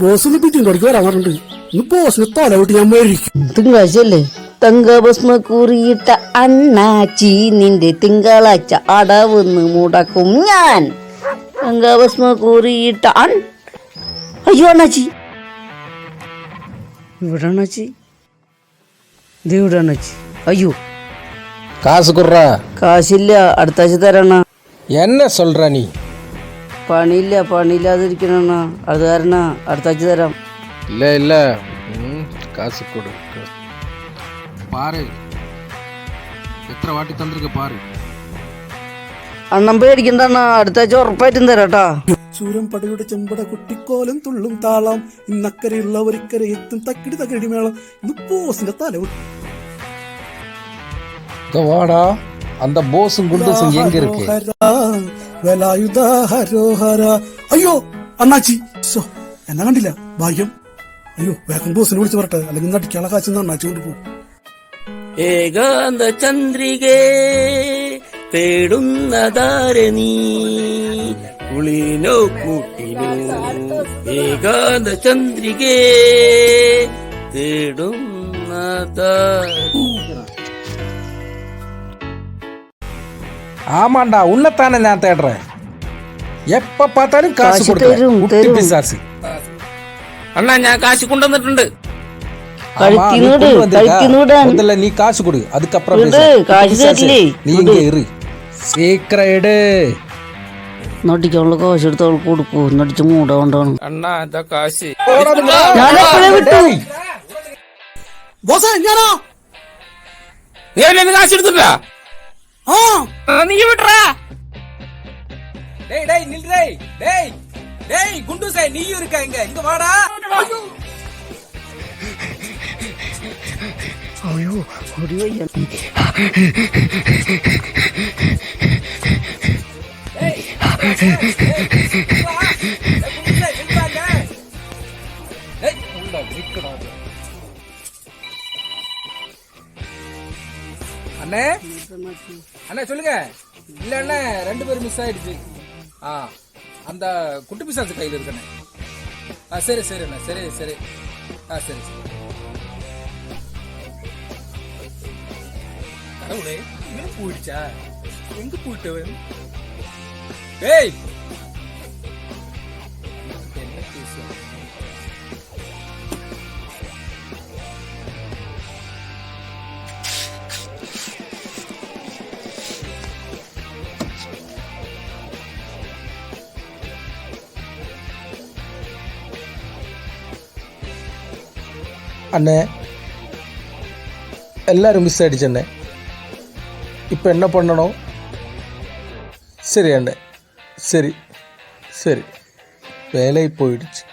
Boss ഒന്ന് പിറ്റിന്റെ അടുക്ക് വരാൻ പറഞ്ഞിട്ടുണ്ട് ഇന്ന് ബോസിന് തല വിട്ട് ഞാൻ മരിക്കും തിങ്കളാഴ്ചയല്ലേ തങ്കഭസ്മ കുറിയിട്ട അണ്ണാച്ചി നിന്റെ തിങ്കളാഴ്ച അടവെന്ന് മുടക്കും ഞാൻ തങ്കഭസ്മ കുറിയിട്ട അൺ അയ്യോ അണ്ണാച്ചി ഇവിടെ അണ്ണാച്ചി ഇത് ഇവിടെ അണ്ണാച്ചി അയ്യോ காசு குடுறா കാശില്ല അടുത്ത ആഴ്ച തരണ என்ன சொல்ற நீ പണിയില്ല പണിയില്ലാതിരിക്കണ അത് കാരണം അടുത്ത ആഴ്ച തരാം இல்ல இல்ல ம், காசு கொடு பாரு எத்தனை வாட்டி தந்திருக்க பாரு അണ്ണം പേടിക്കണ്ട അണ്ണാ അടുത്ത ആഴ്ച ഉറപ്പായിട്ടും തരാട്ടാ ചൂരം പടയുടെ ചെമ്പട കുട്ടിക്കോലം തുള്ളും താളം ഇന്നക്കരയുള്ള ഒരിക്കര എത്തും തക്കിടി തക്കിടി മേളം ഇന്ന് ബോസിന്റെ തല വിട്ട് இதோ வாடா அந்த போஸும் குண்டூசும் எங்க இருக்கு ഹരോഹര, വേലായുധ അയ്യോ അണ്ണാച്ചി. എന്നാ കണ്ടില്ല. ഭാഗ്യം. അയ്യോ വേഗം ബോസിനെ വിളിച്ചു പറട്ടെ അല്ലെങ്കിൽ നട്ടി കാശ് അണ്ണാച്ചി കൊണ്ട് പോകും. ഏകാന്ത ചന്ദ്രികേ തേടുന്നതാരെ നീ? കുളിനോ കൂട്ടിനോ? ഏകാന്ത ചന്ദ്രികേ തേടുന്നതാരെ ஆமாண்டா உன்னைத்தானே நான் தேடுறேன் எப்ப பார்த்தாலும் காசு காசு கொடுக்குற தரும், குட்டி தரும். பிசாசு അണ്ണാ ഞാൻ കാശ് കൊണ്ടുവന്നിട്ടുണ്ട് ஆமா, நீ கழுத்தினோடு, கொண்டு வந்திருக்கா? கழுத்தினோடு. முதல்ல நீ காசு கொடு அதுக்கப்புறம் விடு, பேசு. காசு குட்டி பிசாசு, தரலே. நீ இங்க இரு சீக்கிரம் எடு നടിക്കാനുള്ള കാശ് എടുത്ത് അവൾ കൊടുക്കൂ നടിച്ച് മൂടാണ്ടാണ് അണ്ണാ ഇതാ കാശ് ഞാനെപ്പോഴേ വിട്ടു ബോസേ ഞാനാ നീ അവനെ കാശ് എടുത്തിട്ടാ நீ விட்றா. டேய் டேய் நில்றே. டேய் டேய் குண்டுசே நீயும் இருக்க இங்க? இங்க வாடா. ஐயோ. ஐயோ ஏய் உள்ள நிக்கடா. அண்ணே. அண்ணே சொல்லுங்க. இல்ல அண்ணே ரெண்டு பேரும் மிஸ் ஆயிடுச்சு. ஆ அந்த குட்டி பிசாசு கையில் இருக்கண்ணே. ஆ சரி சரி அண்ணே சரி சரி. ஆ சரி சரி. கடவுளே இவனும் போயிடுச்சா? எங்க போயிட்டவன்? டேய் അന്നെ എല്ലാവരും മിസ്സടിച്ചെന്നെ ഇപ്പം എന്നെ പണ്ണണോ? ശരി അണ്ണേ ശരി. ശരി. വേലയിൽ പോയിടിച്ചു